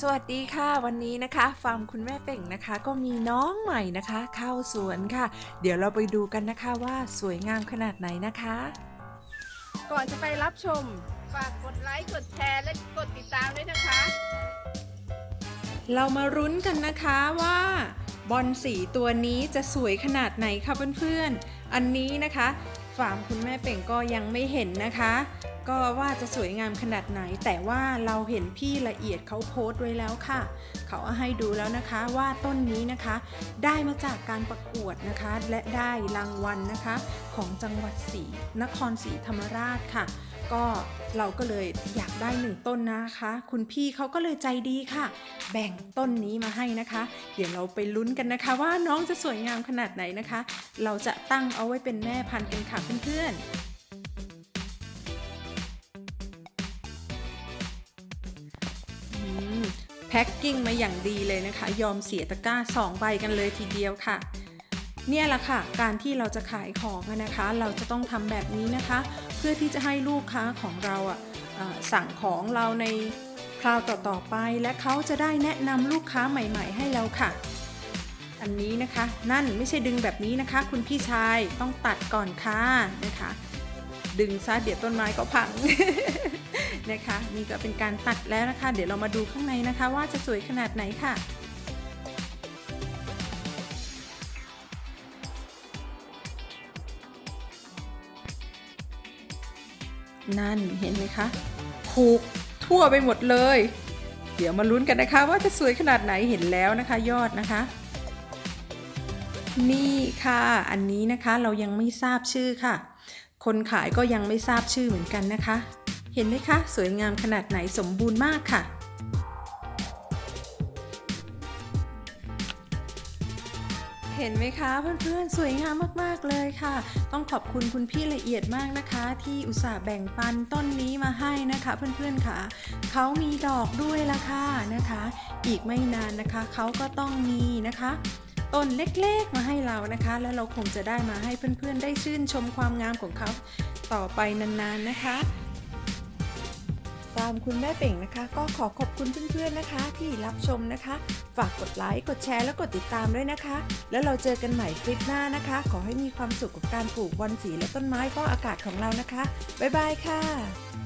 สวัสดีค่ะวันนี้นะคะฟาร์มคุณแม่เป่งนะคะ ก็มีน้องใหม่นะคะ เข้าสวนค่ะ เดี๋ยวเราไปดูกันนะคะว่าสวยงามขนาดไหนนะคะ ก่อนจะไปรับชม ฝากกดไลค์กดแชร์และกดติดตามด้วยนะคะ เรามารุ้นกันนะคะว่าบอลสีตัวนี้จะสวยขนาดไหนคะเพื่อนๆอันนี้นะคะ ฟาร์มคุณแม่เป่งก็ยังไม่เห็นนะคะ ก็ว่าจะสวยงามขนาดไหน แต่ว่าเราเห็นพี่ละเอียดเขาโพสต์ไว้แล้วค่ะ เขาเอาให้ดูแล้วนะคะว่าต้นนี้นะคะ ได้มาจากการประกวดนะคะ และได้รางวัลนะคะ ของจังหวัดศรีนครศรีธรรมราชค่ะ ก็เราก็เลยอยากได้หนึ่งต้นนะคะ คุณพี่เขาก็เลยใจดีค่ะ แบ่งต้นนี้มาให้นะคะ เดี๋ยวเราไปลุ้นกันนะคะ ว่าน้องจะสวยงามขนาดไหนนะคะ เราจะตั้งเอาไว้เป็นแม่พันธุ์กันค่ะเพื่อนๆแพ็คกิ้งมาอย่างดีเลยนะคะ ยอมเสียตะกร้าสองใบกันเลยทีเดียวค่ะเนี่ยแหละค่ะ การที่เราจะขายของนะคะ เราจะต้องทำแบบนี้นะคะ พื่อที่จะให้ลูกค้าของเราอะสั่งของเราในคราวต่อๆไป และเขาจะได้แนะนำลูกค้าใหม่ๆ ให้เราค่ะ อันนี้นะคะ นั่นไม่ใช่ดึงแบบนี้นะคะ คุณพี่ชายต้องตัดก่อนค่ะนะคะ ดึงซะเดี๋ยวต้นไม้ก็พังนะคะ นี่ก็เป็นการตัดแล้วนะคะ เดี๋ยวเรามาดูข้างในนะคะ ว่าจะสวยขนาดไหนค่ะ นั่นเห็นไหมคะผูกทั่วไปหมดเลย เดี๋ยวมาลุ้นกันนะคะ ว่าจะสวยขนาดไหนเห็นแล้วนะคะ ยอดนะคะ นี่ค่ะ อันนี้นะคะเรายังไม่ทราบชื่อค่ะ คนขายก็ยังไม่ทราบชื่อเหมือนกันนะคะ เห็นไหมคะ สวยงามขนาดไหนสมบูรณ์มากค่ะ เห็นไหมคะเพื่อนๆ สวยงามมากๆเลยค่ะ ต้องขอบคุณคุณพี่ละเอียดมากนะคะ ที่อุตส่าห์แบ่งปันต้นนี้มาให้นะคะ เพื่อนๆค่ะเขามีดอกด้วยละค่ะนะคะ อีกไม่นานนะคะเขาก็ต้องมีนะคะต้นเล็กๆมาให้เรานะคะ แล้วเราคงจะได้มาให้เพื่อนๆ ได้ชื่นชมความงามของเขาต่อไปนานๆนะคะ ฟาร์มคุณแม่เป่งนะคะ ก็ขอขอบคุณเพื่อนๆนะคะ ที่รับชมนะคะ ฝากกดไลค์กดแชร์และกดติดตามด้วยนะคะ แล้วเราเจอกันใหม่คลิปหน้านะคะ ขอให้มีความสุขกับการปลูกบอนสีและต้นไม้ฟอกอากาศของเรานะคะบ๊ายบายค่ะ